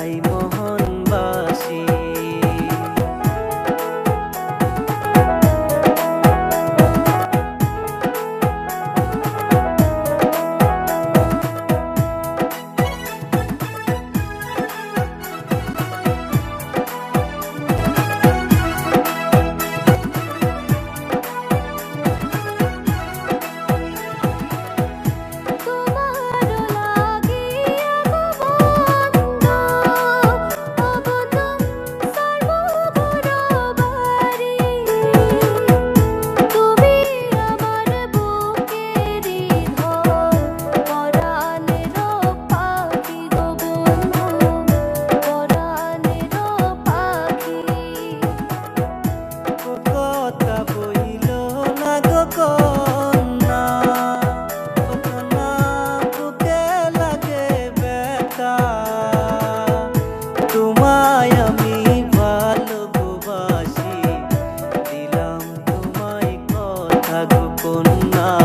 Ay, তোমায় আমি ভালোবাসি। দিলাম না।